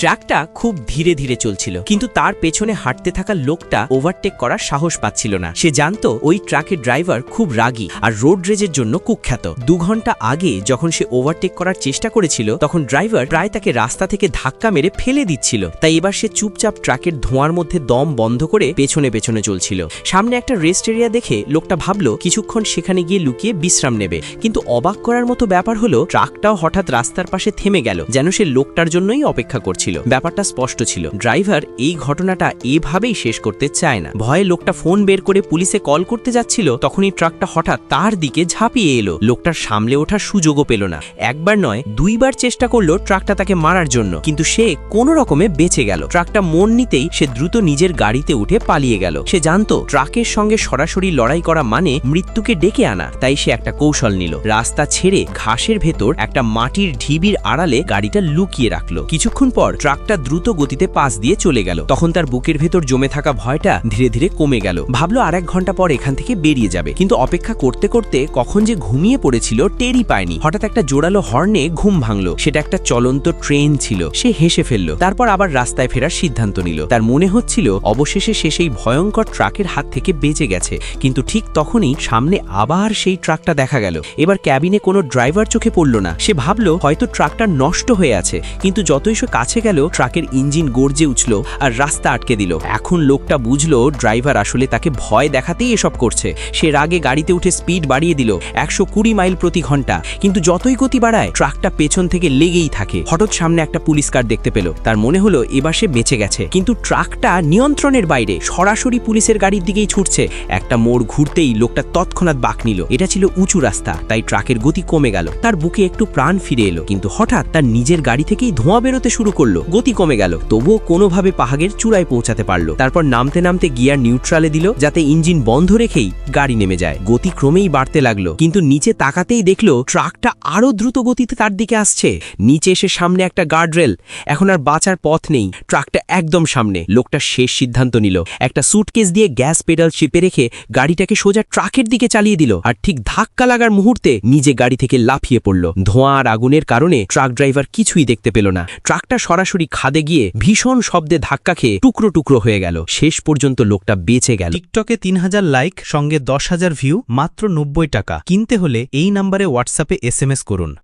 ট্রাকটা খুব ধীরে ধীরে চলছিল, কিন্তু তার পেছনে হাঁটতে থাকা লোকটা ওভারটেক করার সাহস পাচ্ছিল না। সে জানতো ওই ট্রাকের ড্রাইভার খুব রাগী আর রোড রেজের জন্য কুখ্যাত। দু ঘণ্টা আগে যখন সে ওভারটেক করার চেষ্টা করেছিল, তখন ড্রাইভার প্রায় তাকে রাস্তা থেকে ধাক্কা মেরে ফেলে দিচ্ছিল। তাই এবার সে চুপচাপ ট্রাকের ধোঁয়ার মধ্যে দম বন্ধ করে পেছনে পেছনে চলছিল। সামনে একটা রেস্ট এরিয়া দেখে লোকটা ভাবলো, কিছুক্ষণ সেখানে গিয়ে লুকিয়ে বিশ্রাম নেবে। কিন্তু অবাক করার মতো ব্যাপার হলো, ট্রাকটাও হঠাৎ রাস্তার পাশে থেমে গেল, যেন সে লোকটার জন্যই অপেক্ষা করছিল। ব্যাপারটা স্পষ্ট ছিল। ড্রাইভার এই ঘটনাটা এভাবেই শেষ করতে চায় না। ভয়ে লোকটা ফোন বের করে পুলিশে কল করতে যাচ্ছিল, তখনই ট্রাকটা হঠাৎ তার দিকে ঝাঁপিয়ে এলো। লোকটার সামলে ওঠার সুযোগও পেল না। একবার নয়, দুইবার চেষ্টা করল ট্রাকটা তাকে মারার জন্য, কিন্তু সে কোনো রকমে বেঁচে গেল। ট্রাকটা মন নিতেই সে দ্রুত নিজের গাড়িতে উঠে পালিয়ে গেল। সে জানতো, ট্রাকের সঙ্গে সরাসরি লড়াই করা মানে মৃত্যুকে ডেকে আনা, তাই সে একটা কৌশল নিল। রাস্তা ছেড়ে ঘাসের ভেতর একটা মাটির ঢিবির আড়ালে গাড়িটা লুকিয়ে রাখল। কিছুক্ষণ পর ট্রাকটা দ্রুত গতিতে পাশ দিয়ে চলে গেল। তখন তার বুকের ভেতর জমে থাকা ভয়টা ধীরে ধীরে কমে গেল। ভাবলো আর এক ঘণ্টা পর এখান থেকে বেরিয়ে যাবে। কিন্তু অপেক্ষা করতে করতে কখন যে ঘুমিয়ে পড়েছিল টেরি পায়নি। হঠাৎ একটা জোরালো হর্নে ঘুম ভাঙলো। সেটা একটা চলন্ত ট্রেন ছিল। সে হেসে ফেলল। তারপর আবার রাস্তায় ফেরার সিদ্ধান্ত নিল। তার মনে হচ্ছিল, অবশেষে সে সেই ভয়ঙ্কর ট্রাকের হাত থেকে বেঁচে গেছে। কিন্তু ঠিক তখনই সামনে আবার সেই ট্রাকটা দেখা গেল। এবার ক্যাবিনে কোনো ড্রাইভার চোখে পড়ল না। সে ভাবলো, হয়তো ট্রাকটা নষ্ট হয়ে আছে। কিন্তু যতই সে কাছে গেল, ট্রাকের ইঞ্জিন গর্জে উঠল আর রাস্তা আটকে দিল। এখন লোকটা বুঝলো, ড্রাইভার আসলে তাকে ভয় দেখাতেই এসব করছে। সে রাগে গাড়িতে উঠে স্পিড বাড়িয়ে দিল, একশো কুড়ি মাইল প্রতি ঘণ্টা। কিন্তু যতই গতি বাড়ায়, ট্রাকটা পেছন থেকে লেগেই থাকে। হঠাৎ সামনে একটা পুলিশ কার দেখতে পেল। তার মনে হলো, এবার সে বেঁচে গেছে। কিন্তু ট্রাকটা নিয়ন্ত্রণের বাইরে, সরাসরি পুলিশের গাড়ির দিকেই ছুটছে। একটা মোড় ঘুরতেই লোকটা তৎক্ষণাৎ বাঁক নিল। এটা ছিল উঁচু রাস্তা, তাই ট্রাকের গতি কমে গেল। তার বুকে একটু প্রাণ ফিরে এলো, কিন্তু হঠাৎ তার নিজের গাড়ি থেকেই ধোঁয়া বেরোতে শুরু করল। গতি কমে গেল, তবুও কোনোভাবে পাহাগের চূড়ায় পৌঁছাতে পারল। তারপর নামতে নামতে গিয়ার নিউট্রালে দিল, যাতে ইঞ্জিন বন্ধ রেখেই গাড়ি নেমে যায়। গতি ক্রমেই বাড়তে লাগল, কিন্তু নিচে তাকাতেই দেখল, ট্রাকটা আরও দ্রুত গতিতে তার দিকে আসছে। নিচে এসে সামনে একটা গার্ডরেল এখন আর বাঁচার পথ নেই। ট্রাকটা একদম সামনে, লোকটা শেষ সিদ্ধান্ত নিল। একটা সুটকেস দিয়ে গ্যাস পেডাল চিপে রেখে গাড়িটাকে সোজা ট্রাকের দিকে চালিয়ে দিল। আর ঠিক ধাক্কা লাগার মুহূর্তে নিজে গাড়ি থেকে লাফিয়ে পড়ল। ধোঁয়া আর আগুনের কারণে ট্রাক ড্রাইভার কিছুই দেখতে পেল না। ট্রাকটা সরাসরি খাদে গিয়ে ভীষণ শব্দে ধাক্কা খেয়ে টুকরো টুকরো হয়ে গেল। শেষ পর্যন্ত লোকটা বেঁচে গেল। টিকটকে তিন হাজার লাইক, সঙ্গে দশ হাজার ভিউ, মাত্র নব্বই টাকা। কিনতে হলে এই নাম্বারে হোয়াটসঅ্যাপে এস করুন।